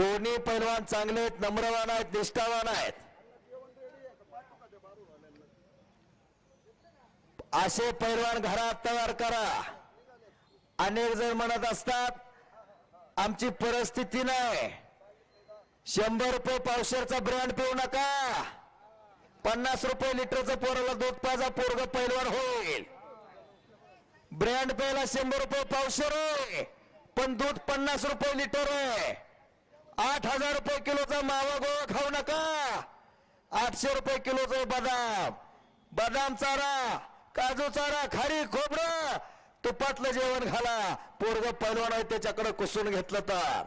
दोन्ही पैलवान चांगले आहेत नम्रवान आहेत निष्ठावान आहेत. असे पैलवान घरात तयार करा. अनेक जण म्हणत असतात आमची परिस्थिती नाही. शंभर रुपये पावशेरचा ब्रँड पिऊ नका. पन्नास रुपये लिटरचं पोराला दूध पाजा पोरग पैलवान होईल. ब्रँड प्यायला शंभर रुपये पावशेर आहे पण दूध पन्नास रुपये लिटर आहे. आठ हजार रुपये किलोचा मावा गोवा खाऊ नका. आठशे रुपये किलोचा बदाम. बदाम चारा काजू चारा खारी खोबरं. तुपातलं जेवण घाला. पोरग पैलवान आहे त्याच्याकडे कुसून घेतलं तर.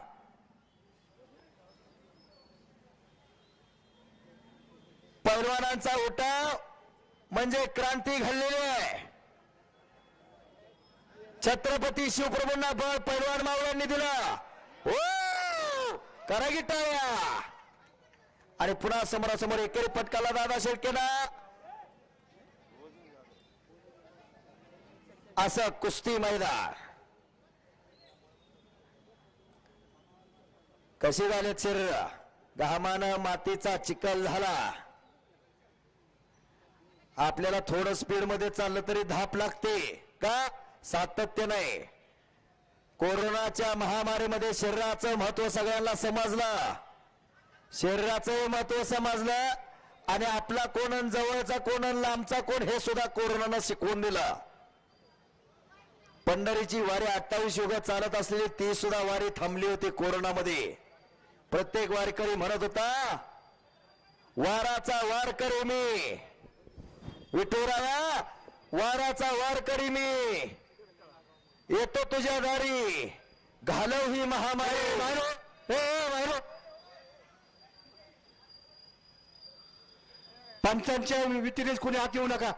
पैलवानांचा उठाव म्हणजे क्रांती घडलेली आहे. छत्रपती शिवप्रभूंना बळ पैलवान मावळ्यांनी दिला. हो! करा की आणि पुन्हा समोरासमोर एकेरी पटकाला दादा शेळकेना. असं कुस्ती मैदान. कशी झाले शरीर घामानं मातीचा चिखल झाला. आपल्याला थोडं स्पीडमध्ये चाललं तरी धाप लागते. का? सातत्य नाही. कोरोनाच्या महामारीमध्ये शरीराचं महत्त्व सगळ्यांना समजलं. शरीराचं महत्त्व समजलं आणि आपला कोण जवळचा कोण लांबचा कोण हे सुद्धा कोरोनानं शिकवून दिलं. पंढरीची वारी अठ्ठावीस युग चालत असलेली ती सुद्धा वारी थांबली होती कोरोनामध्ये. प्रत्येक वारकरी म्हणत होता वाराचा वार करी मी. विठुराया वाराचा वार करी मी. येतो तुझ्या दारी. घालव ही महामारी. मारो. मारो. पंचांच्या व्यतिरेक कोणी आत येऊ नका.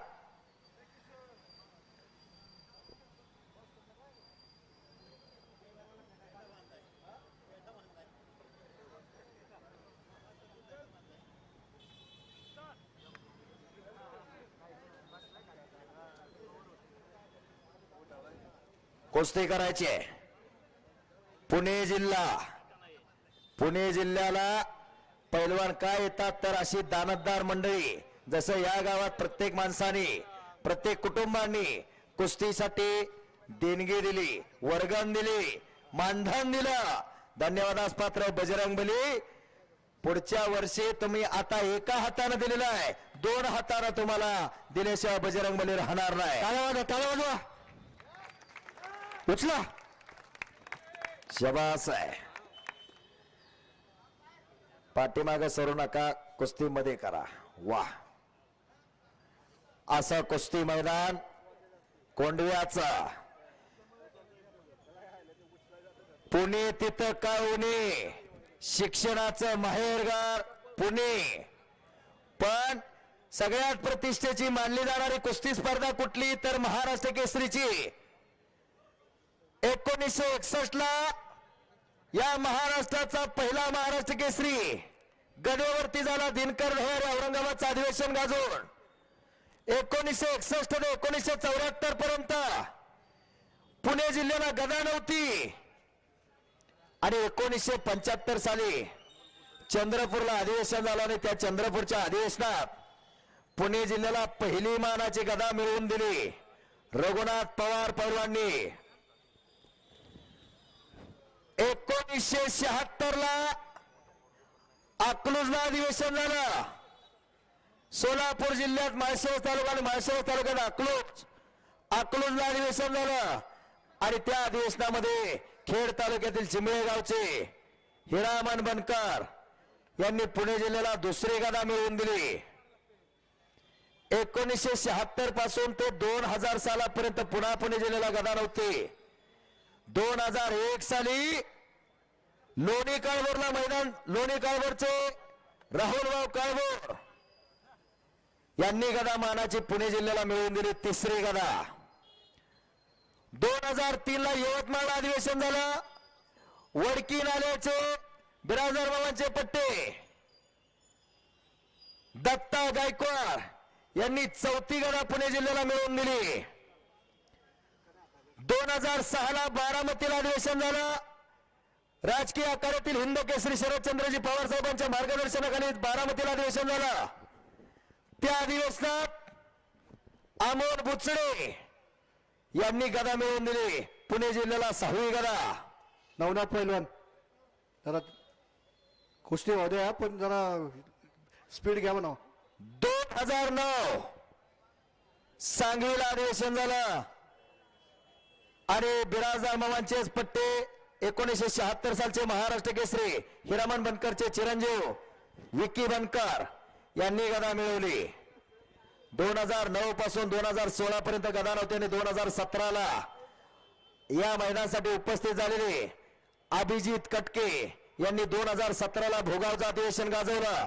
कुस्ती करायची. आहे. पुणे जिल्हा. पुणे जिल्ह्याला पैलवान काय येतात तर अशी दानतदार मंडळी. जसं या गावात प्रत्येक माणसाने प्रत्येक कुटुंबांनी कुस्तीसाठी देणगी दिली वर्गण दिली मानधन दिलं. धन्यवादास पात्र बजरंग बली. पुढच्या वर्षी तुम्ही आता एका हाताने दिलेला आहे. दोन हाताने तुम्हाला दिल्याशिवाय बजरंग बली राहणार नाही टाळ्या वाजवा टाळ्या वाजवा उचला. शबास आहे. पाठीमाग सरू नका कुस्तीमध्ये करा. वा. असं कुस्ती मैदान कोंडव्याचा. पुणे तिथं का उणे शिक्षणाचं माहेरगार पुणे. पण सगळ्यात प्रतिष्ठेची मानली जाणारी कुस्ती स्पर्धा कुठली? तर महाराष्ट्र केसरीची. एकोणीसशे एकसष्ट ला या महाराष्ट्राचा पहिला महाराष्ट्र केसरी. गडवरती झाला दिनकर ढोर औरंगाबादचं अधिवेशन गाजून. एकोणीसशे एकसष्ट ते एकोणीसशे चौऱ्याहत्तर पर्यंत पुणे जिल्ह्याला गदा नव्हती. आणि एकोणीसशे पंच्याहत्तर साली चंद्रपूरला अधिवेशन झालं आणि त्या चंद्रपूरच्या अधिवेशनात पुणे जिल्ह्याला पहिली मानाची गदा मिळवून दिली. रघुनाथ पवार पवारांनी एकोणीसशे शहात्तर ला अकलूजला अधिवेशन झालं. सोलापूर जिल्ह्यात माळशिरस तालुका आणि माळशिरस तालुक्यात अकलूज. अकलूजला अधिवेशन झालं. आणि त्या अधिवेशनामध्ये खेड तालुक्यातील चिंबळे गावचे हिरामन बनकर यांनी पुणे जिल्ह्याला दुसरी गदा मिळवून दिली. एकोणीसशे शहात्तरपासून ते दोन हजार सालापर्यंत पुन्हा पुणे जिल्ह्याला गदा नव्हती. दोन हजार एक साली लोणी काळभोरला मैदान लोणी काळभोरचे राहुलराव काळभोर यांनी गदा मानाची पुणे जिल्ह्याला मिळवून दिली तिसरी गदा. दोन हजार तीन ला यवतमाळ अधिवेशन झालं. वडकी नाल्याचे बिराजदार बाबांचे पट्टे. दत्ता गायकवाड यांनी चौथी गदा पुणे जिल्ह्याला मिळवून दिली. दोन हजार सहा ला बारामतीला अधिवेशन झालं. राजकीय आखाड्यातील हिंद केसरी शरदचंद्रजी पवार साहेबांच्या मार्गदर्शनाखाली बारामतीला अधिवेशन झालं. त्या अधिवेशनात अमोल बुचडे यांनी गदा मिळवून दिली. पुणे जिल्ह्याला सहावी गदा. नवनाथ पैलवान जरा कुस्ती द्या पण जरा स्पीड घ्या म्हणा दोन हजार नऊ सांगलीला अधिवेशन झालं. आणि बिराजदार मामांचेच पट्टे एकोणीसशे शहात्तर सालचे महाराष्ट्र केसरी हिरामन बनकरचे चिरंजीव विकी बनकर यांनी गदा मिळवली. दोन हजार नऊ पासून दोन हजार सोळा पर्यंत गदा नव्हती आणि दोन हजार सतराला या महिन्यासाठी उपस्थित झालेले अभिजित कटके यांनी दोन हजार सतराला भोगावचं अधिवेशन गाजवलं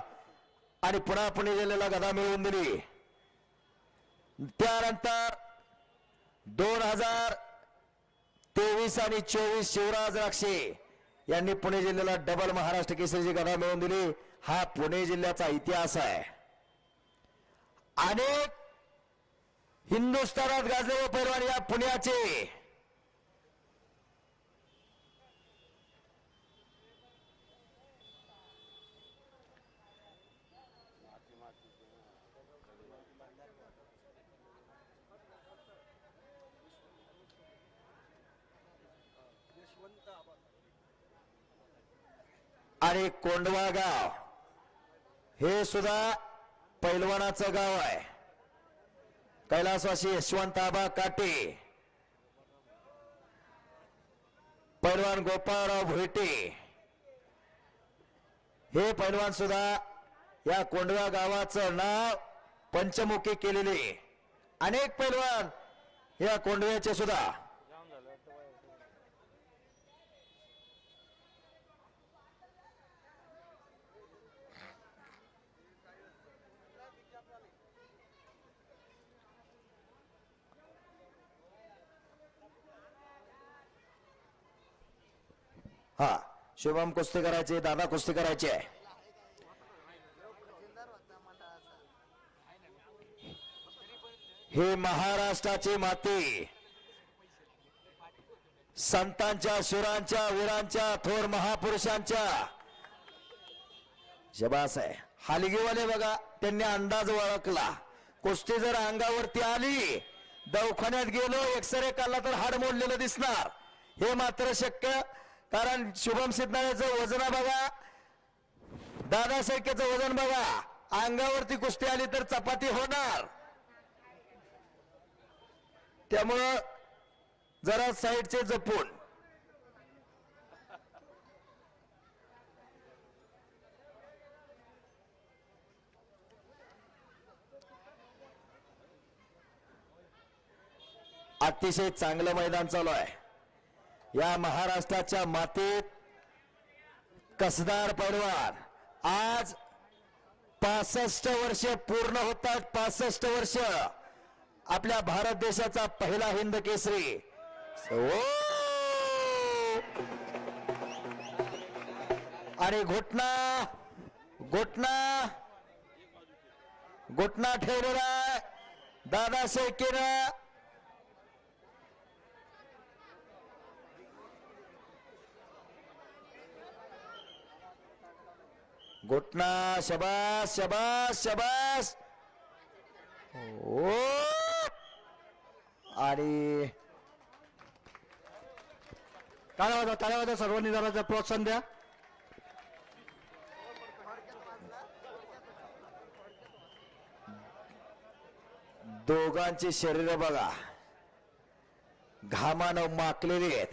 आणि पुन्हा पुणे जिल्ह्याला गदा मिळवून दिली. त्यानंतर दोन हजार तेवीस आणि चोवीस शिवराज राक्षे यांनी पुणे जिल्ह्याला डबल महाराष्ट्र केसरीची गदा मिळवून दिली. हा पुणे जिल्ह्याचा इतिहास आहे. अनेक हिंदुस्थानात गाजलेले पैलवान या पुण्याचे. आणि कोंडवा गाव. हे सुद्धा पैलवानाचं गाव आहे. कैलासवासी यशवंत आबा काटे. पैलवान गोपाळराव भोईटे. हे पैलवान सुद्धा या कोंडवा गावाचं नाव पंचमुखी केलेले. अनेक पैलवान या कोंडव्याचे सुद्धा. हा शुभम कुस्ती करायचे दादा कुस्ती करायचे. हे महाराष्ट्राची माती. संतांच्या शुरांच्या वीरांच्या थोर महापुरुषांच्या. शबास आहे. हालगीवाले बघा त्यांनी अंदाज ओळखला. कुस्ती जर अंगावरती आली दवाखान्यात गेलो एक्सरे काढला तर हाड मोडलेलं दिसणार. हे मात्र शक्य कारण शुभम सिद्धनाळ्याचं वजन बघा. दादा शेळकेचं वजन बघा. अंगावरती कुस्ती आली तर चपाती होणार. त्यामुळं जरा साईडचे जपून. अतिशय चांगलं मैदान चालू आहे. या महाराष्ट्राच्या मातीत कसदार पैलवान आज पासष्ट वर्ष पूर्ण होतात पासष्ट वर्ष. आपल्या भारत देशाचा पहिला हिंद केसरी. ओ! आणि घोटना घोटना घोटना ठेवलेला दादा शेळकेनं घुटना शबास शबास शबास. ओ. आणि टाळ्या वाजा टाळ्या वाजा सर्वांनी जरा प्रोत्साहन द्या. दोघांची शरीर बघा. घामानं माकलेली आहेत.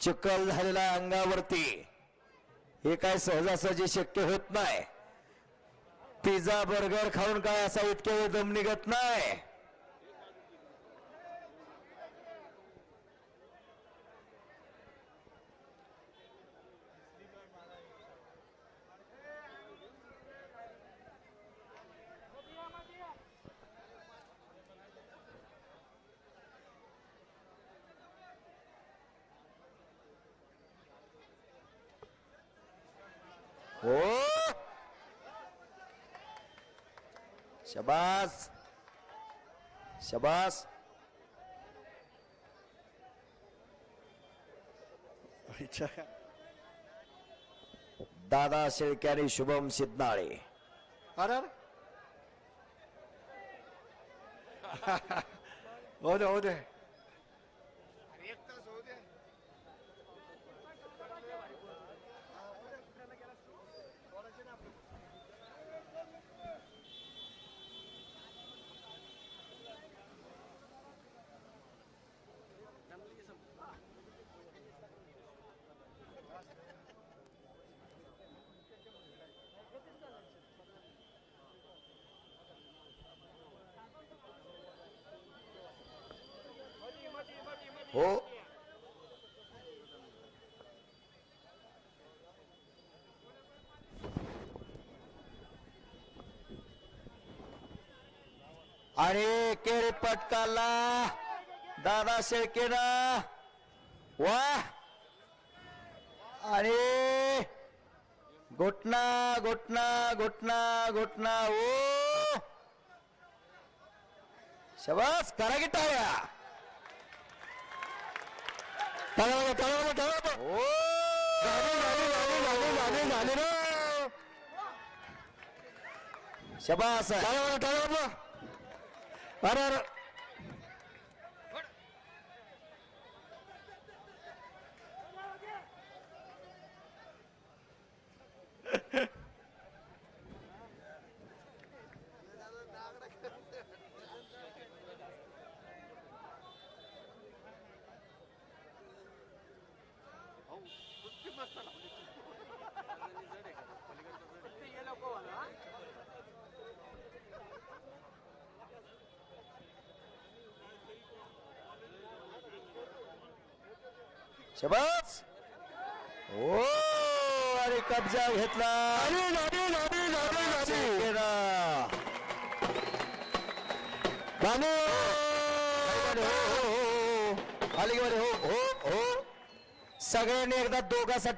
चिखल झालेला अंगावरती. हे काय सहजासहजी शक्य होत नाही. पिझ्झा बर्गर खाऊन काय असा इतके वेळ दम निघत नाही? हो. शबास. शबास. अच्छा. दादा शेळके आणि शुभम सिद्धनाळे. अरे अरे. हो दे हो दे. हो. आणि केरी पटकाला. दादा शेळकेना. वा. आणि घुटना घुटना घुटना घुटना. ओ. शबास करा की टाळ्या तळाला तळाला तळाला ओ शबास तळाला तळाला अरे अरे शबास! ओ आणि कब्जा घेतला! हो हो हो! सगळ्यांनी एकदा दोघांसाठी